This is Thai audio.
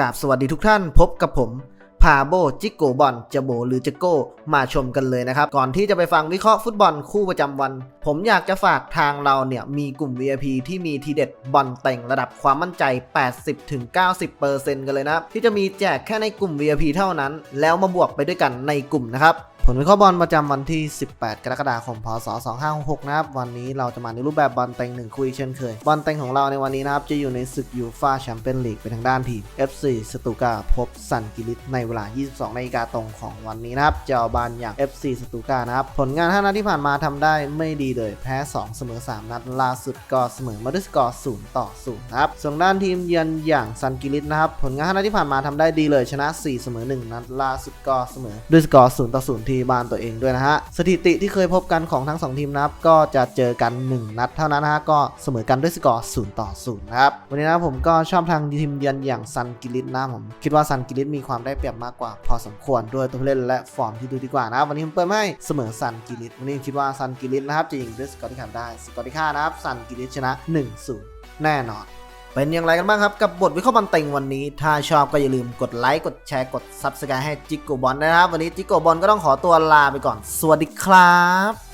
กราบสวัสดีทุกท่านพบกับผมพาโบจิโกบอลจะโบหรือจะโก้มาชมกันเลยนะครับ ก่อนที่จะไปฟังวิเคราะห์ฟุตบอลคู่ประจำวัน ผมอยากจะฝากทางเราเนี่ย มีกลุ่ม VIP ที่มีทีเด็ดบอลเต่งระดับความมั่นใจ 80-90%กันเลยนะที่จะมีแจกแค่ในกลุ่ม VIP เท่านั้น แล้วมาบวกไปด้วยกันในกลุ่มนะครับผลวิเคราะห์บอลประจำวันที่ 18 กรกฎาคม พศ 2566 นะครับ วันนี้เราจะมาในรูปแบบบอลเต็งหนึ่งคุยเช่นเคย บอลเต็งของเราในวันนี้นะครับ จะอยู่ในศึกยูฟาแชมเปี้ยนลีกเป็นทางด้านทีม FC สตูกาพบซันกิลิตในเวลา 22นาฬิกาตรงของวันนี้นะครับ เจอบานอย่าง FC สตูกานะครับ ผลงาน 5 นัดที่ผ่านมาทำได้ไม่ดีเลย แพ้ 2 เสมอ 3 นัด ล่าสุดก็เสมอมาด้วยสกอร์ 0 ต่อ 0 นะครับ ส่วนด้านทีมเยือนอย่างซันกิลิตนะครับ ผลงาน 5 นัดที่ผ่านมาทำได้ดีเลย ชนะ 4 เสมอ 1 นัด ล่าสุดก็เสมอด้วยสกอร์ 0 ต่อ 0ที่บ้านตัวเองด้วยนะฮะสถิติที่เคยพบกันของทั้ง 2 ทีมนะครับก็จะเจอกัน 1 นัดเท่านั้นนะฮะก็เสมอกันด้วยสกอร์0ต่อ0นะครับวันนี้นะผมก็ชอบทางทีมเยือนอย่างซันกิลิตนะผมคิดว่าซันกิลิตมีความได้เปรียบมากกว่า พอสมควรด้วยตัวเล่นและฟอร์มที่ดูดีกว่านะวันนี้ผมเปิดมาให้เสมอซันกิลิตวันนี้คิดว่าซันกิลิตนะครับจะยิงด้วยสกอร์ที่ทำได้สกอร์ที่ค่านะครับซันกิลิตชนะ1-0แน่นอน เป็นอย่างไรกันบ้างครับกับบทวิเคราะห์บอลเต็งวันนี้ ถ้าชอบก็อย่าลืมกดไลค์กดแชร์กด Subscribe ให้จิกโกบอลนะครับ วันนี้จิกโกบอลก็ต้องขอตัวลาไปก่อน สวัสดีครับ